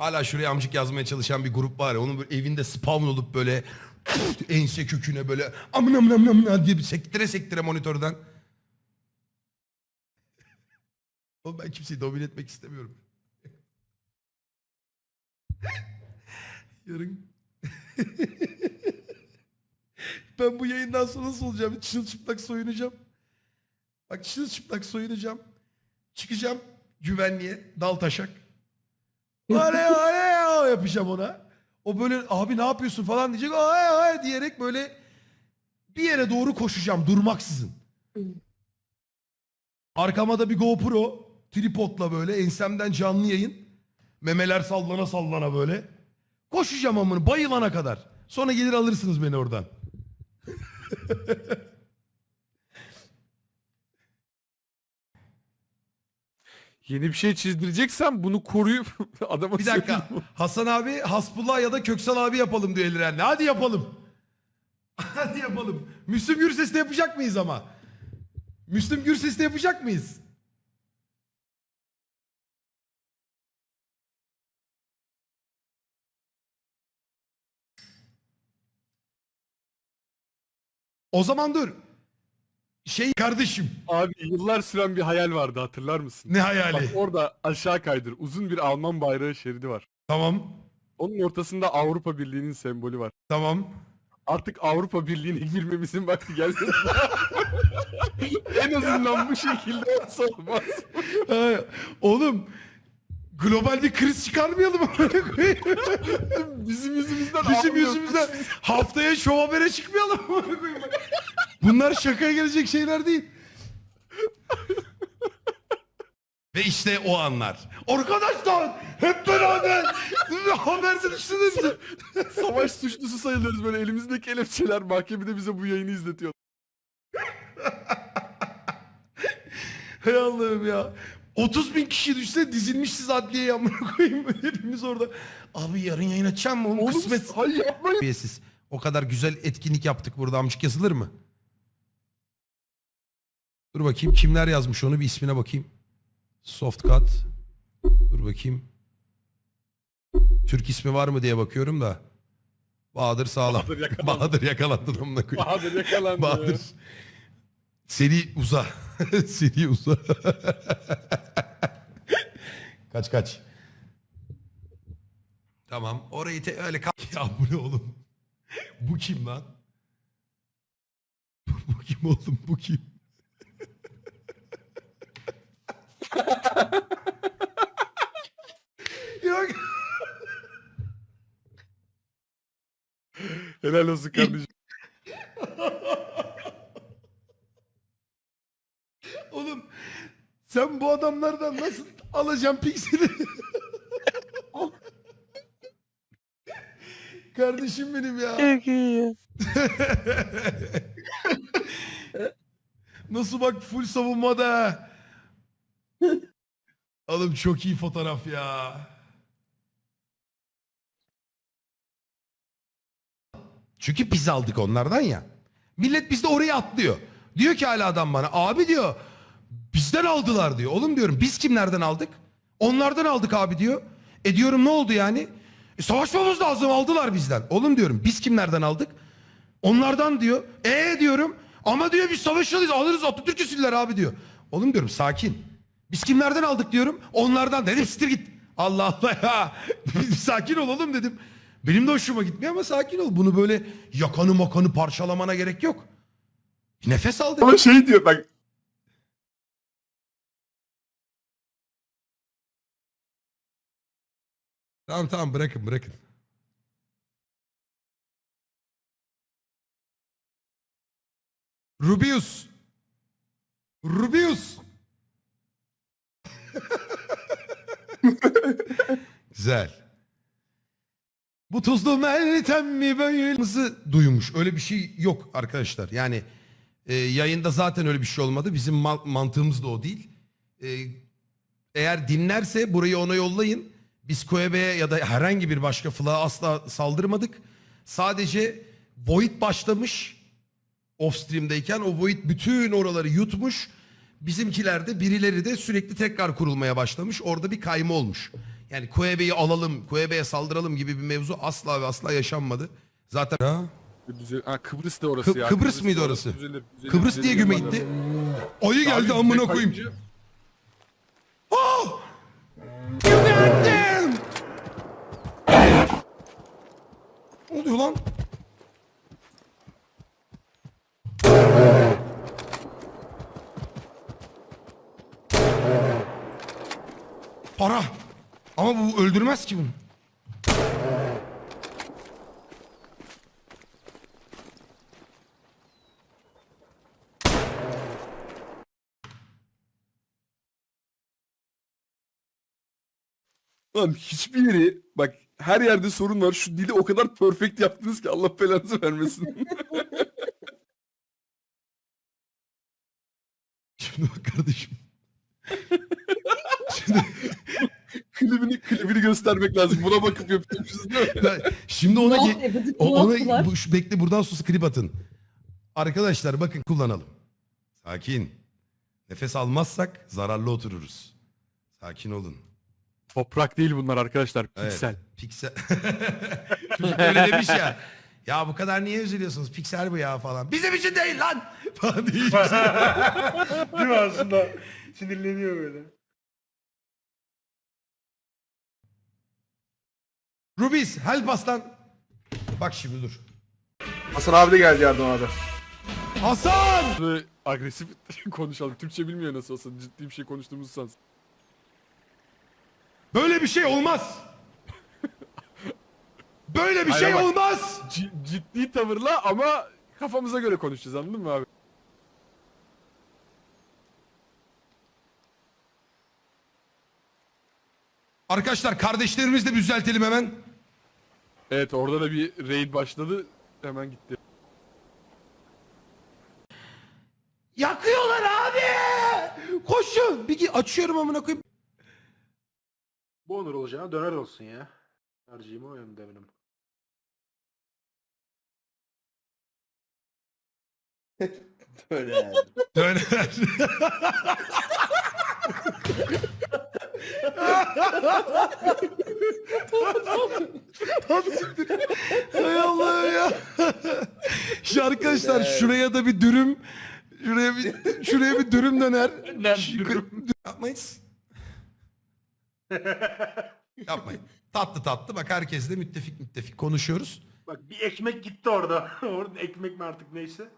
Hala şuraya amcık yazmaya çalışan bir grup var ya. Onun böyle evinde spawn olup böyle ense köküne böyle amın amın amın amın diye bir sektire sektire monitörden. Oğlum ben kimseyi domine etmek istemiyorum. Yarın ben bu yayından sonra nasıl olacağım? Çırılçıplak soyunacağım. Bak çırılçıplak soyunacağım. Çıkacağım güvenliğe dal taşak. Oley oley yapacağım ona. O böyle abi ne yapıyorsun falan diyecek. Ay ay diyerek böyle bir yere doğru koşacağım durmaksızın. Arkama da bir GoPro tripodla böyle ensemden canlı yayın. Memeler sallana sallana böyle. Koşacağım amını bayılana kadar. Sonra gelir alırsınız beni oradan. Yeni bir şey çizdireceksen bunu koruyup adama Bir dakika. Hasan abi Hasbullah ya da Köksal abi yapalım diyor Eliren'le. Hadi yapalım. Hadi yapalım. Müslüm Gürses'te yapacak mıyız ama? Müslüm Gürses'te yapacak mıyız? O zaman dur. Şey kardeşim. Abi yıllar süren bir hayal vardı hatırlar mısın? Ne Bak hayali? orada aşağı kaydır. Uzun bir Alman bayrağı şeridi var. Tamam. Onun ortasında Avrupa Birliği'nin sembolü var. Tamam. Artık Avrupa Birliği'ne girmemizin vakti geldi. en azından bu şekilde olsa olmaz. Oğlum global bir kriz çıkarmayalım. Bizim yüzümüzden Bizim ağlıyor. yüzümüzden haftaya şov habere çıkmayalım. Bunlar şakaya gelecek şeyler değil. Ve işte o anlar. Arkadaşlar hep beraber haberde düşünün. Savaş suçlusu sayılıyoruz böyle elimizdeki kelepçeler mahkemede bize bu yayını izletiyor. Hay Allah'ım ya. 30 bin kişi düşse dizilmişiz adliyeye amına koyayım. Hepimiz orada. Abi yarın yayın açacağım mı? Oğlum, Oğlum kısmet. hayır yapmayın. O kadar güzel etkinlik yaptık burada amcık yazılır mı? Dur bakayım kimler yazmış onu bir ismine bakayım. Softcut. Dur bakayım. Türk ismi var mı diye bakıyorum da. Bahadır sağlam. Bahadır yakalandı. Bahadır koyayım. Bahadır yakalandı. Bahadır. Seri uza. Seri uza. kaç kaç. Tamam. Orayı te öyle kal. Ya bu ne oğlum? bu kim lan? bu kim oğlum? Bu kim? Yok. Helal olsun kardeşim. Oğlum sen bu adamlardan nasıl alacaksın pikseli? Kardeşim benim ya. Çok iyi ya. Nasıl bak full savunmada. Oğlum çok iyi fotoğraf ya. Çünkü biz aldık onlardan ya. Millet bizde oraya atlıyor. Diyor ki hala adam bana abi diyor bizden aldılar diyor. Oğlum diyorum biz kimlerden aldık? Onlardan aldık abi diyor. E diyorum ne oldu yani? E, savaşmamız lazım aldılar bizden. Oğlum diyorum biz kimlerden aldık? Onlardan diyor. E diyorum ama diyor biz savaşalıyız alırız Atatürk'ü siller abi diyor. Oğlum diyorum sakin. Biz kimlerden aldık diyorum. Onlardan dedim sitir git. Allah Allah ya. Sakin ol oğlum dedim. Benim de hoşuma gitmiyor ama sakin ol. Bunu böyle yakanı makanı parçalamana gerek yok. Nefes al dedim. Ama şey diyor bak Tamam tamam bırakın bırakın. Rubius. Rubius. Güzel. Bu tuzlu meltem mi böyle duymuş. Öyle bir şey yok arkadaşlar. Yani e, yayında zaten öyle bir şey olmadı. Bizim ma- mantığımız da o değil. E, eğer dinlerse burayı ona yollayın. Biz Koebe'ye ya da herhangi bir başka flığa asla saldırmadık. Sadece Void başlamış off stream'deyken o Void bütün oraları yutmuş. Bizimkiler de birileri de sürekli tekrar kurulmaya başlamış. Orada bir kayma olmuş. Yani Kuebe'yi alalım, Kuebe'ye saldıralım gibi bir mevzu asla ve asla yaşanmadı. Zaten. Düzel- Ha, Kıbrıs da orası Kı- ya. Kıbrıs mıydı orası? Düzelir, düzelir, Kıbrıs düzelir diye güme yaparlar. gitti. Ayı geldi amına direkt koyayım. kayınca- Oh! Geberdim! Ne oluyor lan? Para. Ama bu öldürmez ki bunu. Lan hiçbir yeri bak her yerde sorun var. Şu dili o kadar perfect yaptınız ki Allah belanızı vermesin. Şimdi bak kardeşim. Klibini klibini göstermek lazım. Buna bakıp yapıyormuşuz değil mi? şimdi ona ge- o, ona bu, şu, bekle buradan sus klip atın. Arkadaşlar bakın kullanalım. Sakin. Nefes almazsak zararlı otururuz. Sakin olun. Toprak değil bunlar arkadaşlar. Evet, Piksel. Piksel. Çocuk öyle demiş ya. Ya bu kadar niye üzülüyorsunuz? Piksel bu ya falan. Bizim için değil lan. Falan diye. Değil mi aslında? Sinirleniyor böyle. Rubis help us lan. Bak şimdi dur. Hasan abi de geldi yardım abi. Hasan! Böyle agresif konuşalım. Türkçe bilmiyor nasıl olsa. Ciddi bir şey konuştuğumuzu sansın. Böyle bir şey olmaz. Böyle bir Hayır şey ama- olmaz. C- ciddi tavırla ama kafamıza göre konuşacağız anladın mı abi? Arkadaşlar kardeşlerimizi de bir düzeltelim hemen. Evet orada da bir raid başladı. Hemen gitti. Yakıyorlar abi. Koşun. Bir gi- açıyorum amına koyayım. Bu onur olacağına döner olsun ya. Tercihim o yönde benim. Öyle yani. Döner. Hay Allah ya. Şu arkadaşlar şuraya da bir dürüm. Şuraya bir şuraya bir dürüm döner. Şu- Yapmayız. Yapmayın. Tatlı tatlı bak herkesle müttefik müttefik konuşuyoruz. Bak bir ekmek gitti orada. orada ekmek mi artık neyse.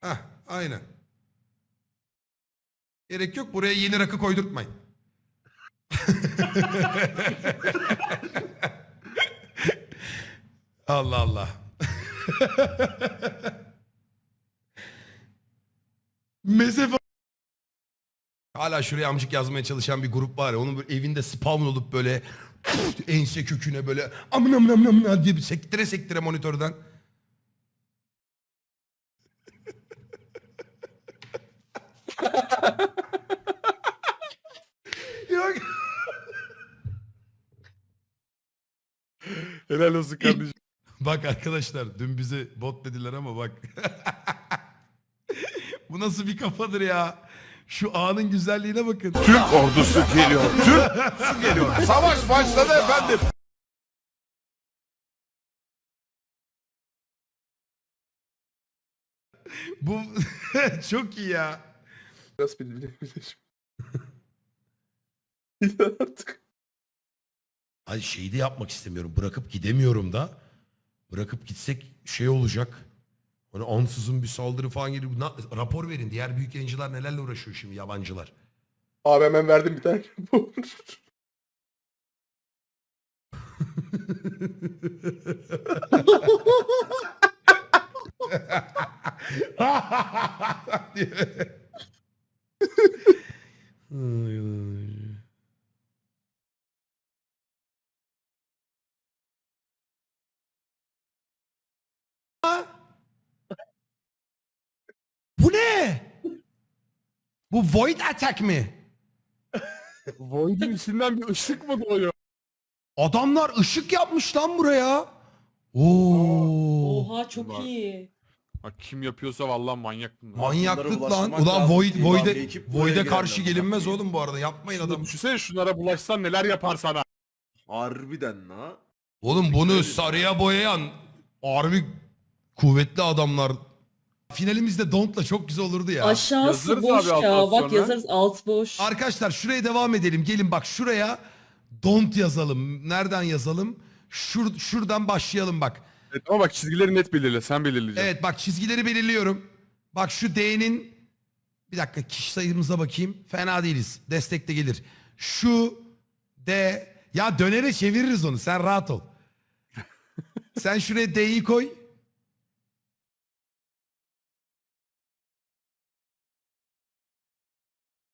Hah aynen. Gerek yok buraya yeni rakı koydurtmayın. Allah Allah. Meze fa- Hala şuraya amcık yazmaya çalışan bir grup var ya onun böyle evinde spawn olup böyle ense köküne böyle amın amın amın amın diye bir sektire sektire monitörden. Yok. Helal olsun kardeşim. Bak arkadaşlar dün bize bot dediler ama bak. Bu nasıl bir kafadır ya? Şu anın güzelliğine bakın. Türk ordusu geliyor. Türk ordusu geliyor. Savaş başladı efendim. Bu çok iyi ya. Biraz bildim. artık. Ay şeyi de yapmak istemiyorum. Bırakıp gidemiyorum da. Bırakıp gitsek şey olacak. Hani ansızın bir saldırı falan gelir. Na- rapor verin. Diğer büyük yayıncılar nelerle uğraşıyor şimdi yabancılar. Abi hemen verdim bir tane. Ay, ay. Aa! Bu ne? Bu Void Attack mi? Void'in içinden bir ışık mı doğuyor? Adamlar ışık yapmış lan buraya. Oo. Oha çok Var. iyi. Bak kim yapıyorsa vallahi manyak bunlar. Manyaklık lan. Ulan lazım Void, lan Void'e, ekip buraya Void'e karşı amına gelinmez oğlum bu arada. Yapmayın Şunu adam. Düşünsene şunlara bulaşsan neler yapar sana. Harbiden la. Oğlum bunu sarıya boyayan harbi kuvvetli adamlar. Finalimizde Don't'la çok güzel olurdu ya. Aşağısı Yazarız boş abi ya. alttan Bak sonra. yazarız alt boş. Arkadaşlar şuraya devam edelim. Gelin bak şuraya Don't yazalım. Nereden yazalım? Şur, şuradan başlayalım bak. Evet, ama bak çizgileri net belirle. Sen belirleyeceksin. Evet bak çizgileri belirliyorum. Bak şu D'nin bir dakika kişi sayımıza bakayım. Fena değiliz. Destek de gelir. Şu D ya dönere çeviririz onu. Sen rahat ol. Sen şuraya D'yi koy.